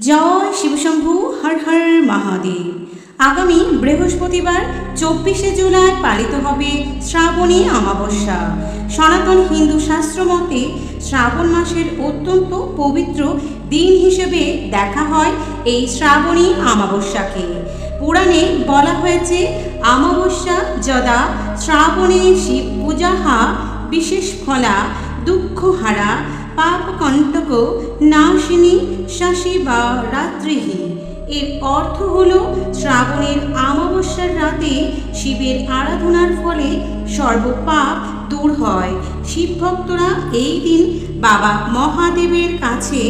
জয় শিবশম্ভু, হর হর মহাদেব। আগামী বৃহস্পতিবার, চব্বিশে জুলাই পালিত হবে শ্রাবণী অমাবস্যা। সনাতন হিন্দু শাস্ত্র মতে, শ্রাবণ মাসের অত্যন্ত পবিত্র দিন হিসেবে দেখা হয় এই শ্রাবণী অমাবস্যাকে। পুরাণে বলা হয়েছে, অমাবস্যা যদা শ্রাবণে শিব পূজা পূজাহা বিশেষ ফলা দুঃখহারা পাপকণ্টক নাশিনী শশী বা রাত্রিহী এর অর্থ হল, শ্রাবণের অমাবস্যার রাতে শিবের আরাধনার ফলে সর্বপাপ দূর হয়। শিব ভক্তরা এই দিন বাবা মহাদেবের কাছে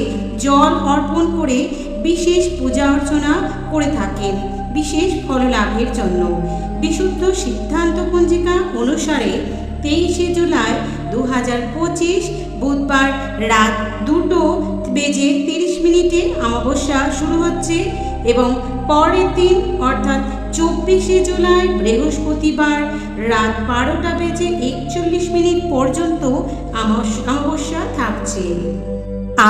জল অর্পণ করে বিশেষ পূজা অর্চনা করে থাকেন, বিশেষ ফললাভের জন্য। বিশুদ্ধ সিদ্ধান্ত পঞ্জিকা অনুসারে তেইশে জুলাই দু হাজার পঁচিশ বুধবার রাত দুটো বেজে তিরিশ মিনিটে অমাবস্যা শুরু হচ্ছে এবং পরের দিন, অর্থাৎ চব্বিশে জুলাই, বৃহস্পতিবার রাত বারোটা বেজে একচল্লিশ মিনিট পর্যন্ত অমাবস্যা থাকছে।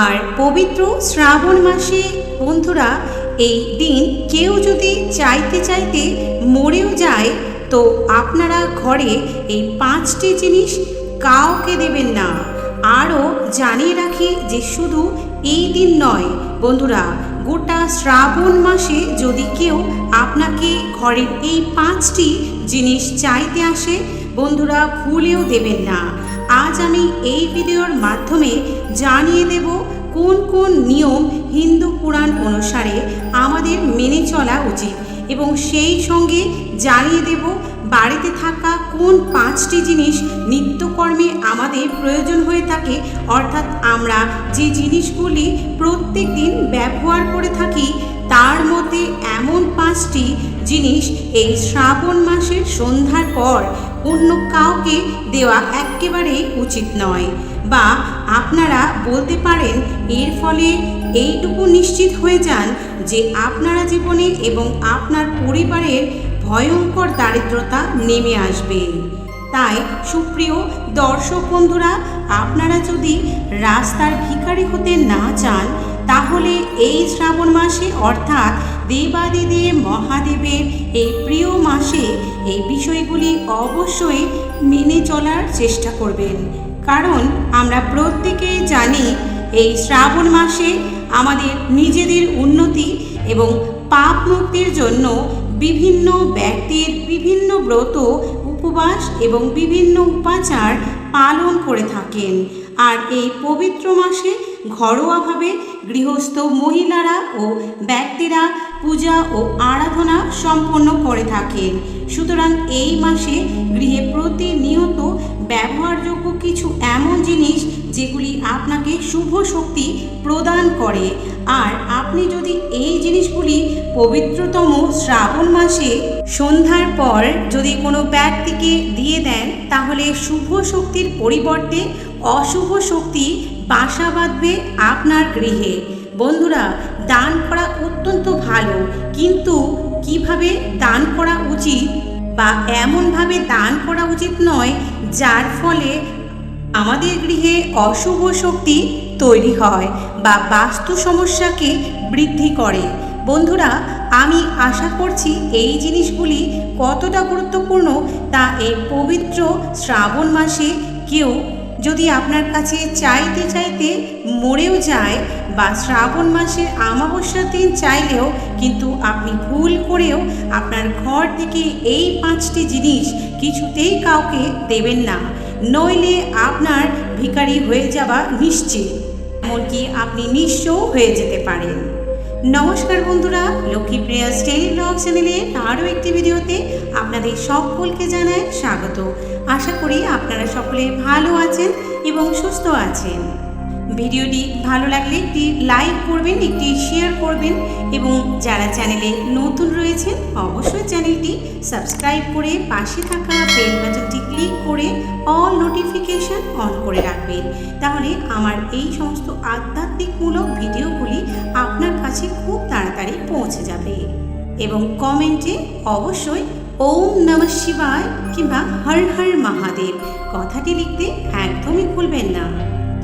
আর পবিত্র শ্রাবণ মাসে বন্ধুরা, এই দিন কেউ যদি চাইতে চাইতে মরেও যায়, তো আপনারা ঘরে এই পাঁচটি জিনিস কাউকে দেবেন না। আরও জানিয়ে রাখি যে শুধু এই দিন নয়, বন্ধুরা, গোটা শ্রাবণ মাসে যদি কেউ আপনাকে ঘরের এই পাঁচটি জিনিস চাইতে আসে, বন্ধুরা, ভুলেও দেবেন না। আজ আমি এই ভিডিওর মাধ্যমে জানিয়ে দেব কোন কোন নিয়ম হিন্দু পুরাণ অনুসারে আমাদের মেনে চলা উচিত এবং সেই সঙ্গে জানিয়ে দেব বাড়িতে থাকা কোন পাঁচটি জিনিস নিত্যকর্মে আমাদের প্রয়োজন হয়ে থাকে, অর্থাৎ আমরা যে জিনিসগুলি প্রত্যেক দিন ব্যবহার করে থাকি, তার মধ্যে এমন পাঁচটি জিনিস এই শ্রাবণ মাসের সন্ধ্যার পর অন্য কাউকে দেওয়া একেবারেই উচিত নয়। বা আপনারা বলতে পারেন, এর ফলে এইটুকু নিশ্চিত হয়ে যান যে আপনারা জীবনে এবং আপনার পরিবারের ভয়ঙ্কর দারিদ্রতা নেমে আসবে। তাই সুপ্রিয় দর্শক বন্ধুরা, আপনারা যদি রাস্তার ভিখারি হতে না চান, তাহলে এই শ্রাবণ মাসে অর্থাৎ দেবাদিদেব মহাদেবের এই প্রিয় মাসে এই বিষয়গুলি অবশ্যই মেনে চলার চেষ্টা করবেন। কারণ আমরা প্রত্যেকেই জানি, এই শ্রাবণ মাসে আমাদের নিজেদের উন্নতি এবং পাপ মুক্তির জন্য বিভিন্ন ব্যক্তির বিভিন্ন ব্রত উপবাস এবং বিভিন্ন উপাচার পালন করে থাকেন। আর এই পবিত্র মাসে ঘরোয়াভাবে গৃহস্থ মহিলারা ও ব্যক্তিরা পূজা ও আরাধনা সম্পন্ন করে থাকেন। সুতরাং এই মাসে গৃহে প্রতিনিয়ত ব্যবহারযোগ্য কিছু এমন জিনিস যেগুলি আপনাকে শুভ শক্তি প্রদান করে। আর আপনি যদি এই জিনিসগুলি পবিত্রতম শ্রাবণ মাসে সন্ধ্যার পর যদি কোনো ব্যক্তিকে দিয়ে তাহলে শুভ শক্তির পরিবর্তে অশুভ শক্তি বাসা বাঁধবে আপনার গৃহে। বন্ধুরা, দান করা অত্যন্ত ভালো, কিন্তু কীভাবে দান করা উচিত বা এমনভাবে দান করা উচিত নয়, যার ফলে আমাদের গৃহে অশুভ শক্তি তৈরি হয় বা বাস্তু সমস্যাকে বৃদ্ধি করে। বন্ধুরা, আমি আশা করছি এই জিনিসগুলি কতটা গুরুত্বপূর্ণ তা এই পবিত্র শ্রাবণ মাসে কেউ যদি আপনার কাছে চাইতে চাইতে মরেও যায় বা শ্রাবণ মাসের আমাবস্যার দিন চাইলেও কিন্তু আপনি ভুল করেও আপনার ঘর থেকে এই পাঁচটি জিনিস কিছুতেই কাউকে দেবেন না। নইলে আপনার ভিখারি হয়ে যাওয়া নিশ্চিত। এমনকি আপনি নিঃস্বও হয়ে যেতে পারেন। নমস্কার বন্ধুরা লক্ষ্মীপ্রিয়া স্টেইল ব্লগ চ্যানেলে আরও একটি ভিডিওতে আপনাদের সকলকে জানায় স্বাগত। আশা করি আপনারা সকলে ভালো আছেন এবং সুস্থ আছেন। ভিডিওটি ভালো লাগলে একটি লাইক করবেন, একটি শেয়ার করবেন এবং যারা চ্যানেলে নতুন রয়েছেন অবশ্যই চ্যানেলটি সাবস্ক্রাইব করে পাশে থাকা বেল বাটনটি ক্লিক করে অল নোটিফিকেশন অন করে রাখবেন। তাহলে আমার এই সমস্ত আধ্যাত্মিকমূলক ভিডিওগুলি আপনার কাছে খুব তাড়াতাড়ি পৌঁছে যাবে এবং কমেন্টে অবশ্যই ওম নমঃ শিবায় কিংবা হর হর মহাদেব কথাটি লিখতে একদমই ভুলবেন না।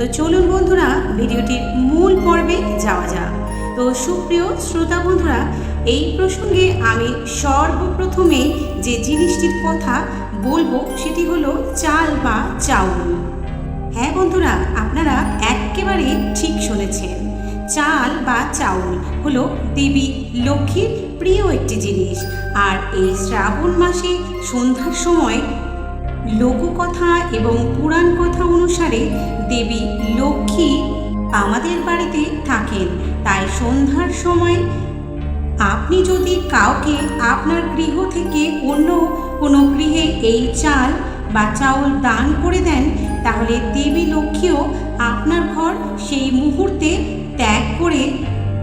তো চলুন বন্ধুরা, ভিডিওটির মূল পর্বে যাওয়া যাক। তো সুপ্রিয় শ্রোতা বন্ধুরা, এই প্রসঙ্গে আমি সর্বপ্রথমে যে জিনিসটির কথা বলব, সেটি হলো চাল বা চাউল। হ্যাঁ বন্ধুরা, আপনারা একেবারে ঠিক শুনেছেন। চাল বা চাউল হলো দেবী লক্ষ্মীর প্রিয় একটি জিনিস। আর এই শ্রাবণ মাসে সন্ধ্যার সময় লোককথা এবং পুরাণ কথা অনুসারে দেবী লক্ষ্মী আমাদের বাড়িতে থাকেন। তাই সন্ধ্যার সময় আপনি যদি কাউকে আপনার গৃহ থেকে অন্য কোনো গৃহে এই চাল বা চাউল দান করে দেন, তাহলে দেবী লক্ষ্মীও আপনার ঘর সেই মুহূর্তে ত্যাগ করে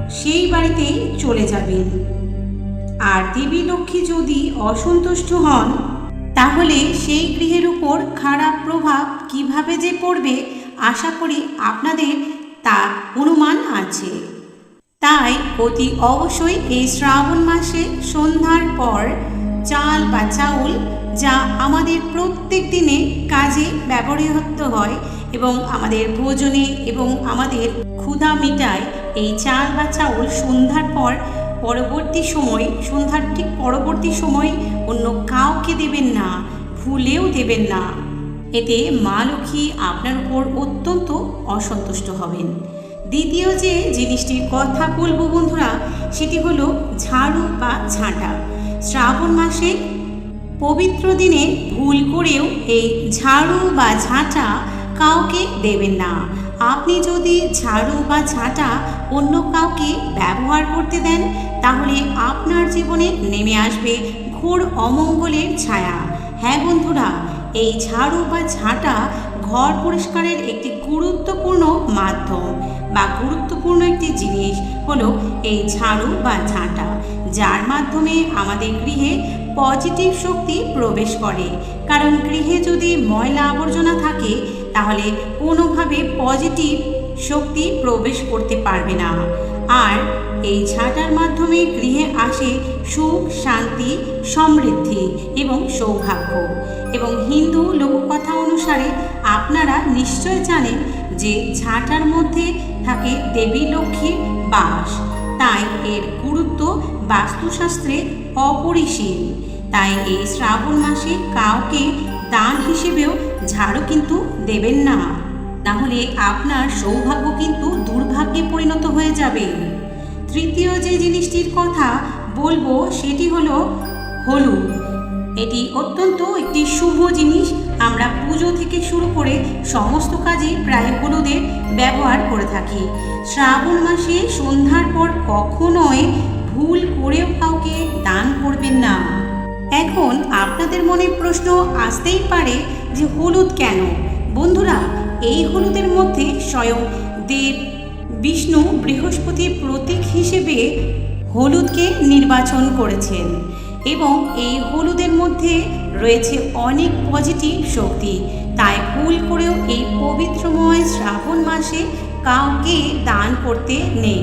সেই বাড়িতেই চলে যাবেন। আর দেবী লক্ষ্মী যদি অসন্তুষ্ট হন তাহলে সেই গৃহের উপর খারাপ প্রভাব কীভাবে যে পড়বে, আশা করি আপনাদের তা অনুমান আছে। তাই অতি অবশ্যই এই শ্রাবণ মাসে সন্ধ্যার পর চাল বা চাউল, যা আমাদের প্রত্যেক দিনে কাজে ব্যবহৃত হয় এবং আমাদের ভোজনে এবং আমাদের ক্ষুধা মিটায়, এই চাল বা চাউল সন্ধ্যার পর পরবর্তী সময়, সন্ধ্যার ঠিক পরবর্তী সময় অন্য কাউকে দেবেন না, ভুলেও দেবেন না। এতে মা লক্ষ্মী আপনার উপর অত্যন্ত অসন্তুষ্ট হবেন। দ্বিতীয় যে জিনিসটির কথা বলব বন্ধুরা, সেটি হলো ঝাড়ু বা ঝাঁটা। শ্রাবণ মাসে পবিত্র দিনে ভুল করেও এই ঝাড়ু বা ঝাঁটা কাউকে দেবেন না। আপনি যদি ঝাড়ু বা ঝাঁটা অন্য কাউকে ব্যবহার করতে দেন, তাহলে আপনার জীবনে নেমে আসবে ঘোর অমঙ্গলের ছায়া। হ্যাঁ বন্ধুরা, এই ঝাড়ু বা ঝাঁটা ঘর পরিষ্কারের একটি গুরুত্বপূর্ণ মাধ্যম বা গুরুত্বপূর্ণ একটি জিনিস হলো এই ঝাড়ু বা ঝাঁটা, যার মাধ্যমে আমাদের গৃহে পজিটিভ শক্তি প্রবেশ করে। কারণ গৃহে যদি ময়লা আবর্জনা থাকে তাহলে কোনোভাবে পজিটিভ শক্তি প্রবেশ করতে পারবে না। আর এই ঝাঁটার মাধ্যমে গৃহে আসে সুখ, শান্তি, সমৃদ্ধি এবং সৌভাগ্য। এবং হিন্দু লোককথা অনুসারে আপনারা নিশ্চয় জানেন যে ঝাঁটার মধ্যে থাকে দেবী লক্ষ্মীর বাস। তাই এর গুরুত্ব বাস্তুশাস্ত্রে অপরিসীম। তাই এই শ্রাবণ মাসে কাউকে দান হিসেবেও ঝাড়ু কিন্তু দেবেন না। তাহলে আপনার সৌভাগ্য কিন্তু দুর্ভাগ্যে পরিণত হয়ে যাবে। তৃতীয় যে জিনিসটির কথা বলব, সেটি হলো হলুদ। এটি অত্যন্ত একটি শুভ জিনিস। আমরা পুজো থেকে শুরু করে সমস্ত কাজে প্রায় হলুদের ব্যবহার করে থাকি। শ্রাবণ মাসে সন্ধ্যার পর কখনোই ভুল করেও কাউকে দান করবেন না। এখন আপনাদের মনে প্রশ্ন আসতেই পারে যে হলুদ কেন? বন্ধুরা, এই হলুদের মধ্যে স্বয়ং দেব, বিষ্ণু বৃহস্পতির প্রতীক হিসেবে হলুদকে নির্বাচন করেছেন এবং এই হলুদের মধ্যে রয়েছে অনেক পজিটিভ শক্তি। তাই ভুল করেও এই পবিত্রময় শ্রাবণ মাসে কাউকে দান করতে নেই।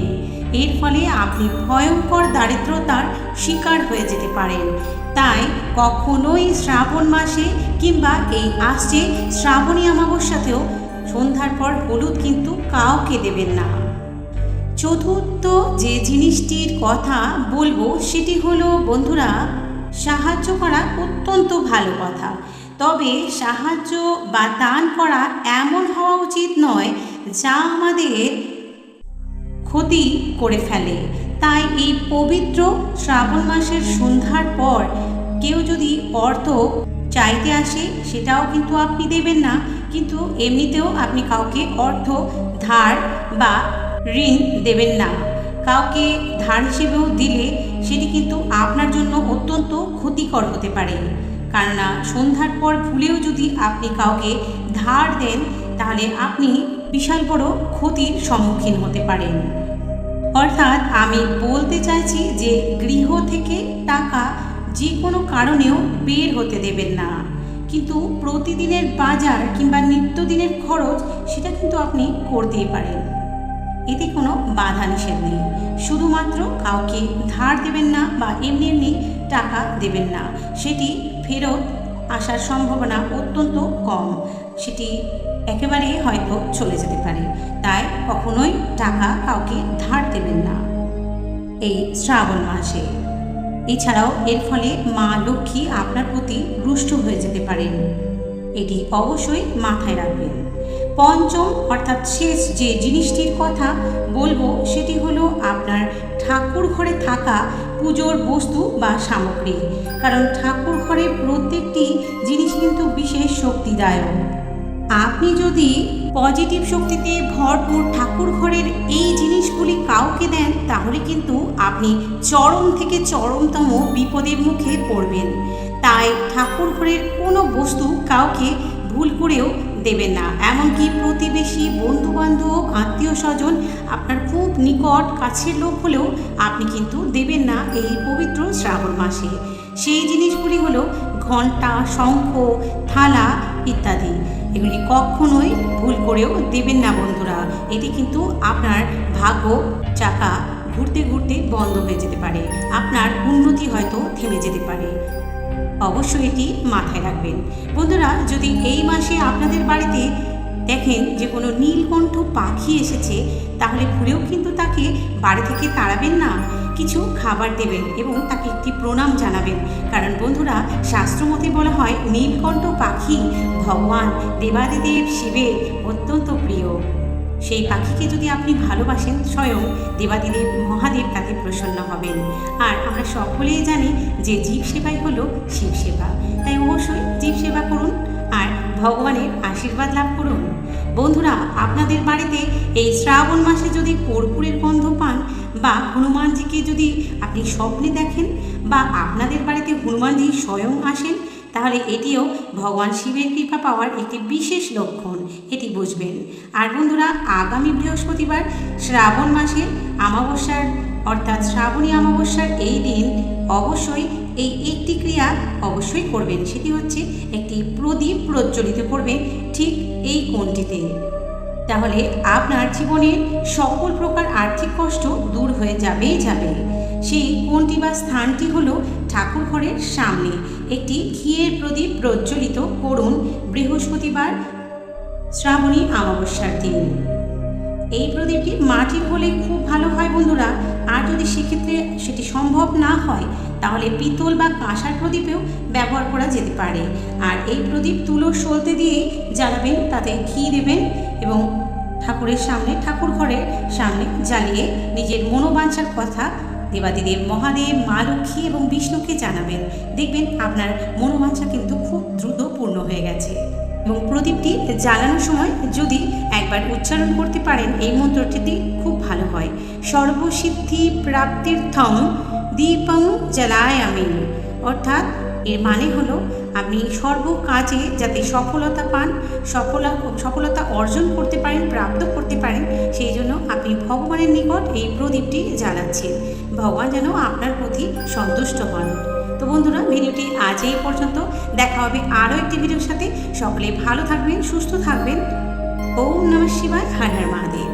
এর ফলে আপনি ভয়ঙ্কর দারিদ্রতার শিকার হয়ে যেতে পারেন। তাই কখনোই শ্রাবণ মাসে কিংবা এই আসছে শ্রাবণী অমাবস্যাতেও সন্ধ্যার পর হলুদ কিন্তু কাউকে দেবেন না। চতুর্থ যে জিনিসটির কথা বলব সেটি হলো, বন্ধুরা, সাহায্য করা অত্যন্ত ভালো কথা। তবে সাহায্য বা দান করা এমন হওয়া উচিত নয় যা আমাদের ক্ষতি করে ফেলে। তাই এই পবিত্র শ্রাবণ মাসের সন্ধ্যার পর কেউ যদি অর্থ চাইতে আসে, সেটাও কিন্তু আপনি দেবেন না। কিন্তু এমনিতেও আপনি কাউকে অর্থ, ধার বা ঋণ দেবেন না। কাউকে ধার হিসেবেও দিলে সেটি কিন্তু আপনার জন্য অত্যন্ত ক্ষতিকর হতে পারে। কেননা সন্ধ্যার পর ভুলেও যদি আপনি কাউকে ধার দেন, তাহলে আপনি বিশাল বড় ক্ষতির সম্মুখীন হতে পারেন। অর্থাৎ আমি বলতে চাইছি যে গৃহ থেকে টাকা যে কোনো কারণেও বের হতে দেবেন না। কিন্তু প্রতিদিনের বাজার কিংবা নিত্যদিনের খরচ সেটা কিন্তু আপনি করতেই পারেন। এতে কোনো বাধা নিষেধ নেই। শুধুমাত্র কাউকে ধার দেবেন না বা এমনি এমনি টাকা দেবেন না। সেটি ফেরত আসার সম্ভাবনা অত্যন্ত কম। সেটি একেবারে হয়তো চলে যেতে পারে। তাই কখনোই টাকা কাউকে ধার দেবেন না। এই শ্রাবণ মাসে। এছাড়াও এর ফলে মা লক্ষ্মী আপনার প্রতি রুষ্ট হয়ে যেতে পারেন। এটি অবশ্যই মাথায় রাখবেন। পঞ্চম অর্থাৎ শেষ যে জিনিসটির কথা বলব, সেটি হলো আপনার ঠাকুর ঘরে থাকা পুজোর বস্তু বা সামগ্রী। কারণ ঠাকুর ঘরে প্রত্যেকটি জিনিস কিন্তু বিশেষ শক্তিদায়ক। আপনি যদি পজিটিভ শক্তিতে ভরপুর ঠাকুর ঘরের এই জিনিসগুলি কাউকে দেন, তাহলে কিন্তু আপনি চরম থেকে চরমতম বিপদের মুখে পড়বেন। তাই ঠাকুর ঘরের কোনো বস্তু কাউকে ভুল করেও দেবেন না। এমনকি প্রতিবেশী বন্ধু বান্ধব আত্মীয় স্বজন আপনার খুব নিকট কাছের লোক হলেও আপনি কিন্তু দেবেন না এই পবিত্র শ্রাবণ মাসে। সেই জিনিসগুলি হলো ঘণ্টা শঙ্খ, থালা ইত্যাদি। এগুলি কখনোই ভুল করেও দেবেন না বন্ধুরা। এটি কিন্তু আপনার ভাগ্য চাকা ঘুরতে ঘুরতে বন্ধ হয়ে যেতে পারে। আপনার উন্নতি হয়তো থেমে যেতে পারে। অবশ্যই এটি মাথায় রাখবেন। বন্ধুরা, যদি এই মাসে আপনাদের বাড়িতে দেখেন যে কোনো নীলকণ্ঠ পাখি এসেছে, তাহলে ঘুরেও কিন্তু তাকে বাড়ি থেকে তাড়াবেন না। কিছু খাবার দেবেন এবং তাকে একটি প্রণাম জানাবেন কারণ বন্ধুরা, শাস্ত্রমতে বলা হয়, নীলকণ্ঠ পাখি ভগবান দেবাদিদেব শিবের অত্যন্ত প্রিয়। সেই পাখিকে যদি আপনি ভালোবাসেন, স্বয়ং দেবাদিদেব মহাদেব তাতে প্রসন্ন হবেন। আর আমরা সকলেই জানি যে জীব সেবাই হলো শিব সেবা। তাই অবশ্যই জীব সেবা করুন, আর ভগবানের আশীর্বাদ লাভ করুন। বন্ধুরা, আপনাদের বাড়িতে এই শ্রাবণ মাসে যদি কর্পূরের গন্ধ পান বা হনুমানজিকে যদি আপনি স্বপ্নে দেখেন বা আপনাদের বাড়িতে হনুমানজি স্বয়ং আসেন, তাহলে এটিও ভগবান শিবের কৃপা পাওয়ার একটি বিশেষ লক্ষণ, এটি বুঝবেন। আর বন্ধুরা, আগামী বৃহস্পতিবার শ্রাবণ মাসের আমাবস্যার, অর্থাৎ শ্রাবণী অমাবস্যার এই দিন অবশ্যই এই একটি ক্রিয়া অবশ্যই করবেন। সেটি হচ্ছে একটি প্রদীপ প্রজ্বলিত করবেন ঠিক এই কোণটিতে। তাহলে আপনার জীবনের সকল প্রকার আর্থিক কষ্ট দূর হয়ে যাবেই যাবে। সেই কোণটি বা স্থানটি হলো ঠাকুর ঘরের সামনে। একটি ঘিয়ের প্রদীপ প্রজ্বলিত করুন বৃহস্পতিবার শ্রাবণী অমাবস্যার দিন। এই প্রদীপটি মাটির হলে খুব ভালো হয় বন্ধুরা। আর যদি সেক্ষেত্রে সেটি সম্ভব না হয় তাহলে পিতল বা কাঁসার প্রদীপেও ব্যবহার করা যেতে পারে। আর এই প্রদীপ তুলো সলতে দিয়েই জ্বালাবেন, তাতে ঘি দেবেন এবং ঠাকুরের সামনে, ঠাকুর ঘরের সামনে জ্বালিয়ে নিজের মনোবাঞ্ছার কথা দেবাদিদেব মহাদেব, মা লক্ষ্মী এবং বিষ্ণুকে জানাবেন। দেখবেন আপনার মনোবাঞ্ছা কিন্তু খুব দ্রুত পূর্ণ হয়ে গেছে। এবং প্রদীপটি জ্বালানোর সময় যদি একবার উচ্চারণ করতে পারেন, এই মন্ত্রটিতে খুব ভালো হয়। সর্বসিদ্ধি প্রাপ্তির্থম দীপং জ্বালায় আমি অর্থাৎ এর মানে হলো আপনি সর্ব কাজে যাতে সফলতা পান, সফলা, সফলতা অর্জন করতে পারেন, প্রাপ্ত করতে পারেন, সেই জন্য আপনি ভগবানের নিকট এই প্রদীপটি জ্বালাচ্ছেন। ভগবান যেন আপনার প্রতি সন্তুষ্ট হন। তো বন্ধুরা, ভিডিওটি আজ এই পর্যন্ত। দেখা হবে আরও একটি ভিডিওর সাথে। সকলে ভালো থাকবেন, সুস্থ থাকবেন। ওম নমঃ শিবায় হর মহাদেব।